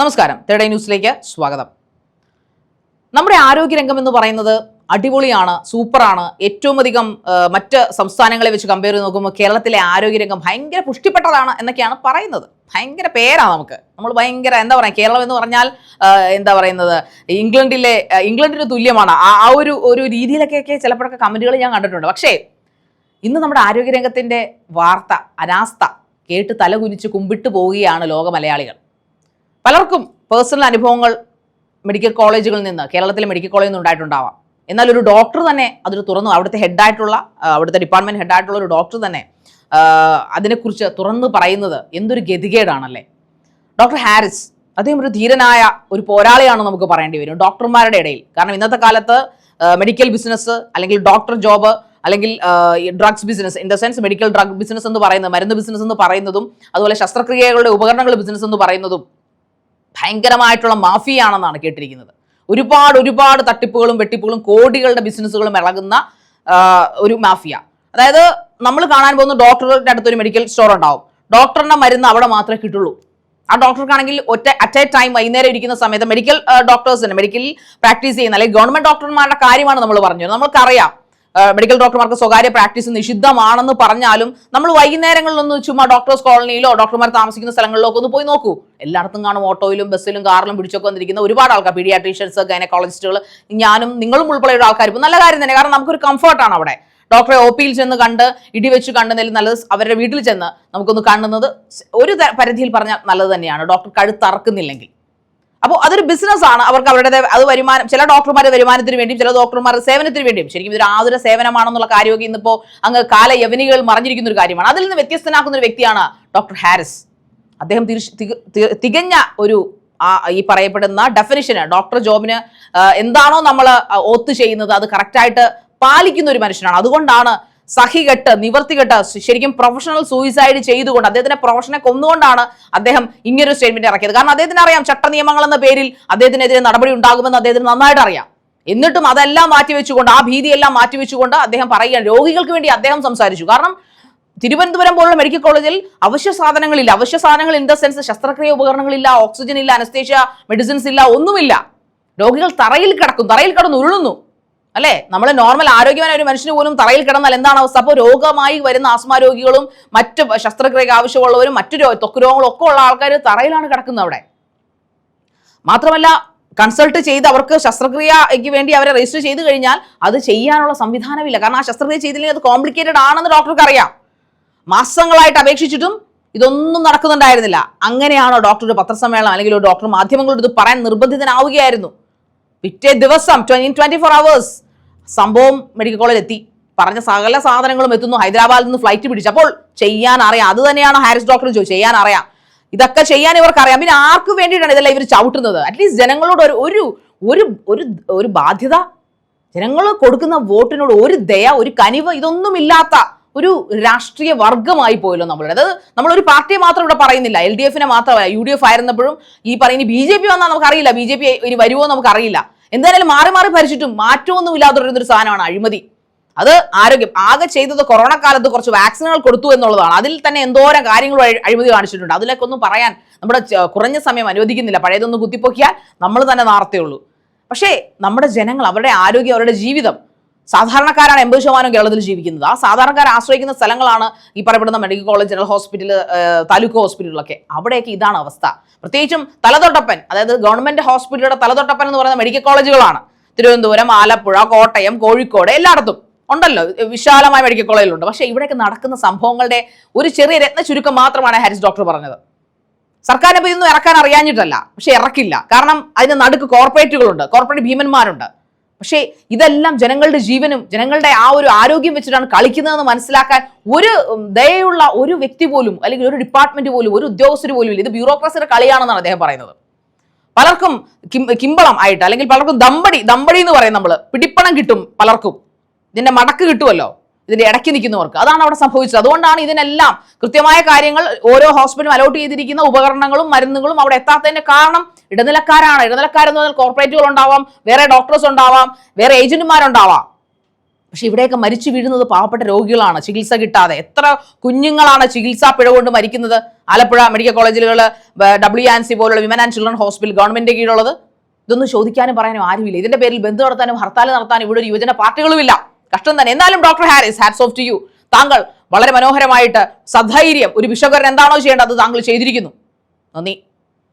നമസ്കാരം. തേടൈ ന്യൂസിലേക്ക് സ്വാഗതം. നമ്മുടെ ആരോഗ്യരംഗം എന്ന് പറയുന്നത് അടിപൊളിയാണ് സൂപ്പറാണ്. ഏറ്റവും അധികം മറ്റ് സംസ്ഥാനങ്ങളെ വെച്ച് കമ്പയർ ചെയ്ത് നോക്കുമ്പോൾ കേരളത്തിലെ ആരോഗ്യരംഗം ഭയങ്കര പുഷ്ടിപ്പെട്ടതാണ് എന്നൊക്കെയാണ് പറയുന്നത്. ഭയങ്കര പേരാണ് നമുക്ക്. നമ്മൾ ഭയങ്കര എന്താ പറയുക കേരളം എന്ന് പറഞ്ഞാൽ എന്താ പറയുന്നത് ഇംഗ്ലണ്ടിലെ ഇംഗ്ലണ്ടിന് തുല്യമാണ്. ആ ഒരു ഒരു രീതിയിലൊക്കെയൊക്കെ ചിലപ്പോഴൊക്കെ കമന്റുകൾ ഞാൻ കണ്ടിട്ടുണ്ട്. പക്ഷേ ഇന്ന് നമ്മുടെ ആരോഗ്യരംഗത്തിന്റെ വാർത്ത അനാസ്ഥ കേട്ട് തലകുനിച്ച് കുമ്പിട്ട് പോവുകയാണ് ലോക മലയാളികൾ. പലർക്കും പേഴ്സണൽ അനുഭവങ്ങൾ മെഡിക്കൽ കോളേജുകളിൽ നിന്ന് കേരളത്തിലെ മെഡിക്കൽ കോളേജിൽ നിന്ന് ഉണ്ടായിട്ടുണ്ടാവാം. എന്നാൽ ഒരു ഡോക്ടർ തന്നെ അതൊരു തുറന്നു അവിടുത്തെ ഹെഡായിട്ടുള്ള അവിടുത്തെ ഡിപ്പാർട്ട്മെന്റ് ഹെഡായിട്ടുള്ള ഒരു ഡോക്ടർ തന്നെ അതിനെക്കുറിച്ച് തുറന്നു പറയുന്നത് എന്തൊരു ഗതികേടാണല്ലേ? ഡോക്ടർ ഹാരിസ് അദ്ദേഹം ഒരു ധീരനായ ഒരു പോരാളിയാണ് നമുക്ക് പറയേണ്ടി വരും. ഡോക്ടർമാരുടെ ഇടയിൽ. കാരണം ഇന്നത്തെ കാലത്ത് മെഡിക്കൽ ബിസിനസ് അല്ലെങ്കിൽ ഡോക്ടർ ജോബ് അല്ലെങ്കിൽ drugs business in the sense medical drug business എന്ന് പറയുന്നത് മരുന്ന് ബിസിനസ് എന്ന് പറയുന്നതും അതുപോലെ ശസ്ത്രക്രിയകളുടെ ഉപകരണങ്ങൾ ബിസിനസ് എന്ന് പറയുന്നതും ഭയങ്കരമായിട്ടുള്ള മാഫിയാണെന്നാണ് കേട്ടിരിക്കുന്നത്. ഒരുപാട് ഒരുപാട് തട്ടിപ്പുകളും വെട്ടിപ്പുകളും കോടികളുടെ ബിസിനസ്സുകളും ഇളകുന്ന ഒരു മാഫിയ. അതായത് നമ്മൾ കാണാൻ പോകുന്ന ഡോക്ടറുടെ അടുത്തൊരു മെഡിക്കൽ സ്റ്റോർ ഉണ്ടാവും. ഡോക്ടറിന്റെ മരുന്ന് അവിടെ മാത്രമേ കിട്ടുള്ളൂ. ആ ഡോക്ടർക്കാണെങ്കിൽ ഒറ്റ അറ്റ് എ ടൈം വൈകുന്നേരം ഇരിക്കുന്ന സമയത്ത് മെഡിക്കൽ ഡോക്ടേഴ്സിന് മെഡിക്കൽ പ്രാക്ടീസ് ചെയ്യുന്ന അല്ലെങ്കിൽ ഗവൺമെന്റ് ഡോക്ടർമാരുടെ കാര്യമാണ് നമ്മൾ പറഞ്ഞത്. നമ്മൾക്കറിയാം. മെഡിക്കൽ ഡോക്ടർമാർക്ക് സ്വകാര്യ പ്രാക്ടീസ് നിഷിദ്ധമാണെന്ന് പറഞ്ഞാലും നമ്മൾ വൈകുന്നേരങ്ങളിലൊന്ന് ചുമ്മാ ഡോക്ടേഴ്സ് കോളനിയിലോ ഡോക്ടർമാർ താമസിക്കുന്ന സ്ഥലങ്ങളിലോ ഒക്കെ ഒന്ന് പോയി നോക്കൂ. എല്ലായിടത്തും കാണും ഓട്ടോയിലും ബസ്സിലും കാറിലും പിടിച്ചൊക്കെ വന്നിരിക്കുന്ന ഒരുപാട് ആൾക്കാർ പീഡിയാട്രീഷ്യൻസ് ഗൈനക്കോളജിസ്റ്റുകൾ ഞാനും നിങ്ങളും ഉൾപ്പെടെയുള്ള ആൾക്കാർ ഇപ്പം നല്ല കാര്യം തന്നെ കാരണം നമുക്കൊരു കംഫർട്ടാണ് അവിടെ. ഡോക്ടറെ ഒ പിയിൽ ചെന്ന് കണ്ട് ഇടിവെച്ച് കണ്ടുന്നതിൽ നല്ലത് അവരുടെ വീട്ടിൽ ചെന്ന് നമുക്കൊന്ന് കാണുന്നത് ഒരു പരിധിയിൽ പറഞ്ഞാൽ നല്ലത് തന്നെയാണ്. ഡോക്ടർ കഴുത്തറക്കുന്നില്ലെങ്കിൽ അപ്പോൾ അതൊരു ബിസിനസ് ആണ്. അവർക്ക് അവരുടെ അത് വരുമാനം ചില ഡോക്ടർമാരുടെ വരുമാനത്തിന് വേണ്ടിയും ചില ഡോക്ടർമാരുടെ സേവനത്തിന് വേണ്ടിയും. ശരിക്കും ഇതൊരു ആതുര സേവനമാണെന്നുള്ള കാര്യമൊക്കെ ഇന്നിപ്പോ അങ്ങ് കാല യവനികൾ മറിഞ്ഞിരിക്കുന്ന ഒരു കാര്യമാണ്. അതിൽ നിന്ന് വ്യത്യസ്തനാക്കുന്ന ഒരു വ്യക്തിയാണ് ഡോക്ടർ ഹാരിസ്. അദ്ദേഹം തികഞ്ഞ ഒരു ഈ പറയപ്പെടുന്ന ഡെഫിനിഷന് ഡോക്ടർ ജോബിന് എന്താണോ നമ്മൾ ഒത്തു ചെയ്യുന്നത് അത് കറക്റ്റായിട്ട് പാലിക്കുന്ന ഒരു മനുഷ്യനാണ്. അതുകൊണ്ടാണ് സഹികെട്ട് നിവർത്തികെട്ട് ശരിക്കും പ്രൊഫഷണൽ സൂയിസൈഡ് ചെയ്തുകൊണ്ട് അദ്ദേഹത്തിന്റെ പ്രൊഫഷനെ കൊന്നുകൊണ്ടാണ് അദ്ദേഹം ഇങ്ങനൊരു സ്റ്റേറ്റ്മെന്റ് ഇറക്കിയത്. കാരണം അദ്ദേഹത്തിന് അറിയാം ചട്ട നിയമങ്ങൾ എന്ന പേരിൽ അദ്ദേഹത്തിനെതിരെ നടപടി ഉണ്ടാകുമെന്ന് അദ്ദേഹത്തിന് നന്നായിട്ട് അറിയാം. എന്നിട്ടും അതെല്ലാം മാറ്റിവെച്ചുകൊണ്ട് ആ ഭീതിയെല്ലാം മാറ്റിവെച്ചുകൊണ്ട് അദ്ദേഹം പറയുകയാണ്. രോഗികൾക്ക് വേണ്ടി അദ്ദേഹം സംസാരിച്ചു. കാരണം തിരുവനന്തപുരം പോലുള്ള മെഡിക്കൽ കോളേജിൽ അവശ്യ സാധനങ്ങളില്ല. അവശ്യ സാധനങ്ങൾ ഇൻ ദ സെൻസ് ശസ്ത്രക്രിയ ഉപകരണങ്ങളില്ല ഓക്സിജൻ ഇല്ല അനസ്തേഷ്യ മെഡിസിൻസ് ഇല്ല ഒന്നുമില്ല. രോഗികൾ തറയിൽ കിടക്കും തറയിൽ കിടന്ന് ഉരുളുന്നു. അല്ലേ? നമ്മൾ നോർമൽ ആരോഗ്യമായ ഒരു മനുഷ്യന് പോലും തറയിൽ കിടന്നാൽ എന്താണ് അവസ്ഥ? അപ്പോൾ രോഗമായി വരുന്ന ആസ്മ രോഗികളും മറ്റ് ശസ്ത്രക്രിയക്ക് ആവശ്യമുള്ളവരും മറ്റു തൊക്ക് രോഗങ്ങളും ഒക്കെ ഉള്ള ആൾക്കാർ തറയിലാണ് കിടക്കുന്നത് അവിടെ. മാത്രമല്ല കൺസൾട്ട് ചെയ്ത് അവർക്ക് ശസ്ത്രക്രിയയ്ക്ക് വേണ്ടി അവരെ രജിസ്റ്റർ ചെയ്ത് കഴിഞ്ഞാൽ അത് ചെയ്യാനുള്ള സംവിധാനമില്ല. കാരണം ആ ശസ്ത്രക്രിയ ചെയ്തില്ലെങ്കിൽ അത് കോംപ്ലിക്കേറ്റഡ് ആണെന്ന് ഡോക്ടർക്ക് അറിയാം മാസങ്ങളായിട്ട് അപേക്ഷിച്ചിട്ടും ഇതൊന്നും നടക്കുന്നുണ്ടായിരുന്നില്ല. അങ്ങനെയാണോ ഡോക്ടർ ഒരു പത്രസമ്മേളനം അല്ലെങ്കിൽ ഒരു ഡോക്ടർ മാധ്യമങ്ങളോട് ഇത് പറയാൻ നിർബന്ധിതനാവുകയായിരുന്നു? പിറ്റേ ദിവസം ട്വന്റി ട്വന്റി ഫോർ അവേഴ്സ് സംഭവം മെഡിക്കൽ കോളേജിൽ എത്തി. പറഞ്ഞ സകല സാധനങ്ങളും എത്തുന്നു. ഹൈദരാബാദിൽ നിന്ന് ഫ്ലൈറ്റ് പിടിച്ചു. അപ്പോൾ ചെയ്യാൻ അറിയാം. അത് തന്നെയാണ് ഹാരിസ് ഡോക്ടർ ചോദിച്ചു ചെയ്യാൻ അറിയാം. ഇതൊക്കെ ചെയ്യാൻ ഇവർക്ക് അറിയാം പിന്നെ ആർക്ക് വേണ്ടിയിട്ടാണ് ഇതെല്ലാം ഇവർ ചവിട്ടുന്നത്? അറ്റ്ലീസ്റ്റ് ജനങ്ങളോട് ഒരു ഒരു ഒരു ഒരു ബാധ്യത. ജനങ്ങൾ കൊടുക്കുന്ന വോട്ടിനോട് ഒരു ദയ ഒരു കനിവ് ഇതൊന്നുമില്ലാത്ത ഒരു രാഷ്ട്രീയ വർഗമായി പോയല്ലോ നമ്മളുടെ. നമ്മൾ നമ്മളൊരു പാർട്ടിയെ മാത്രം ഇവിടെ പറയുന്നില്ല. എൽ ഡി എഫിനെ മാത്രമല്ല. യു ഡി എഫ് ആയിരുന്നപ്പോഴും ഈ പറയുന്ന ബി ജെ പി വന്നാൽ നമുക്കറിയില്ല. ബി ജെ പി ഇനി വരുമോ നമുക്കറിയില്ല. എന്തായാലും മാറി മാറി ഭരിച്ചിട്ടും മാറ്റമൊന്നും ഇല്ലാതെ ഒരു സാധനമാണ് അഴിമതി. അത് ആരോഗ്യം. ആകെ ചെയ്തത് കൊറോണ കാലത്ത് കുറച്ച് വാക്സിനുകൾ കൊടുത്തു എന്നുള്ളതാണ്. അതിൽ തന്നെ എന്തോരം കാര്യങ്ങൾ അഴി- അഴിമതി കാണിച്ചിട്ടുണ്ട്. അതിലൊക്കെ ഒന്നും പറയാൻ നമ്മുടെ കുറഞ്ഞ സമയം അനുവദിക്കുന്നില്ല. പഴയതൊന്നും കുത്തിപ്പൊക്കിയാൽ നമ്മൾ തന്നെ നാർത്തേ ഉള്ളൂ. പക്ഷേ നമ്മുടെ ജനങ്ങൾ അവരുടെ ആരോഗ്യം അവരുടെ ജീവിതം സാധാരണക്കാരാണ് എൺപത് ശതമാനം കേരളത്തിൽ ജീവിക്കുന്നത്. ആ സാധാരണക്കാർ ആശ്രയിക്കുന്ന സ്ഥലങ്ങളാണ് ഈ പറയപ്പെടുന്ന medical college general hospital taluk ഹോസ്പിറ്റലുകളൊക്കെ അവിടെയൊക്കെ ഇതാണ് അവസ്ഥ. പ്രത്യേകിച്ചും തലതൊട്ടപ്പൻ അതായത് ഗവൺമെന്റ് ഹോസ്പിറ്റലുടെ തലതൊട്ടപ്പൻ എന്ന് പറയുന്ന മെഡിക്കൽ കോളേജുകളാണ് തിരുവനന്തപുരം ആലപ്പുഴ കോട്ടയം കോഴിക്കോട് എല്ലായിടത്തും ഉണ്ടല്ലോ. വിശാലമായ മെഡിക്കൽ കോളേജിലുണ്ട് പക്ഷേ ഇവിടെയൊക്കെ നടക്കുന്ന സംഭവങ്ങളുടെ ഒരു ചെറിയ രത്ന ചുരുക്കം മാത്രമാണ് ഹാരിസ് ഡോക്ടർ പറഞ്ഞത്. സർക്കാരിനെ ഇതൊന്നും ഇറക്കാൻ അറിയാഞ്ഞിട്ടല്ല. പക്ഷേ ഇറക്കില്ല. കാരണം അതിന് നടുക്ക് കോർപ്പറേറ്റുകളുണ്ട് കോർപ്പറേറ്റ് ഭീമന്മാരുണ്ട്. പക്ഷേ ഇതെല്ലാം ജനങ്ങളുടെ ജീവനും ജനങ്ങളുടെ ആ ഒരു ആരോഗ്യം വെച്ചിട്ടാണ് കളിക്കുന്നതെന്ന് മനസ്സിലാക്കാൻ ഒരു ദയുള്ള ഒരു വ്യക്തി പോലും അല്ലെങ്കിൽ ഒരു ഡിപ്പാർട്ട്മെന്റ് പോലും ഒരു ഉദ്യോഗസ്ഥർ പോലും ഇല്ല. ഇത് ബ്യൂറോക്രസിയുടെ കളിയാണെന്നാണ് അദ്ദേഹം പറയുന്നത്. പലർക്കും കിമ്പളം ആയിട്ട് അല്ലെങ്കിൽ പലർക്കും ദമ്പടി ദമ്പടി എന്ന് പറയും നമ്മൾ പിടിപ്പണം കിട്ടും പലർക്കും. ഇതിന്റെ മടക്ക് കിട്ടുമല്ലോ. ഇതിന്റെ ഇടയ്ക്ക് നിൽക്കുന്നവർക്ക്. അതാണ് അവിടെ സംഭവിച്ചത്. അതുകൊണ്ടാണ് ഇതിനെല്ലാം കൃത്യമായ കാര്യങ്ങൾ ഓരോ ഹോസ്പിറ്റലും അലോട്ട് ചെയ്തിരിക്കുന്ന ഉപകരണങ്ങളും മരുന്നുകളും അവിടെ എത്താത്തതിന്റെ കാരണം ഇടനിലക്കാരാണ്. ഇടനിലക്കാരെന്ന് പറഞ്ഞാൽ കോർപ്പറേറ്റുകൾ ഉണ്ടാവാം വേറെ ഡോക്ടേഴ്സ് ഉണ്ടാവാം വേറെ ഏജന്റുമാരുണ്ടാവാം പക്ഷെ ഇവിടെയൊക്കെ മരിച്ചു വീഴുന്നത് പാവപ്പെട്ട രോഗികളാണ്. ചികിത്സ കിട്ടാതെ. എത്ര കുഞ്ഞുങ്ങളാണ് ചികിത്സാ പിഴ കൊണ്ട് മരിക്കുന്നത്? ആലപ്പുഴ മെഡിക്കൽ കോളേജുകൾ ഡബ്ല്യു ആൻസി പോലുള്ള വിമൻ ആൻഡ് ചിൽഡ്രൻ ഹോസ്പിറ്റൽ ഗവൺമെന്റിന്റെ കീഴിലുള്ളത്. ഇതൊന്നും ചോദിക്കാനും പറയാനും ആരുമില്ല. ഇതിന്റെ പേരിൽ ബന്ധു നടത്താനും ഹർത്താൽ നടത്താനും ഇവിടെ ഒരു യുവജന പാർട്ടികളുമില്ല. കഷ്ടം തന്നെ. എന്നാലും doctor Haris hats off to you താങ്കൾ വളരെ മനോഹരമായിട്ട് സധൈര്യം ഒരു വിശ്വകരൻ എന്താണോ ചെയ്യേണ്ടത് താങ്കൾ ചെയ്തിരിക്കുന്നു. നന്ദി.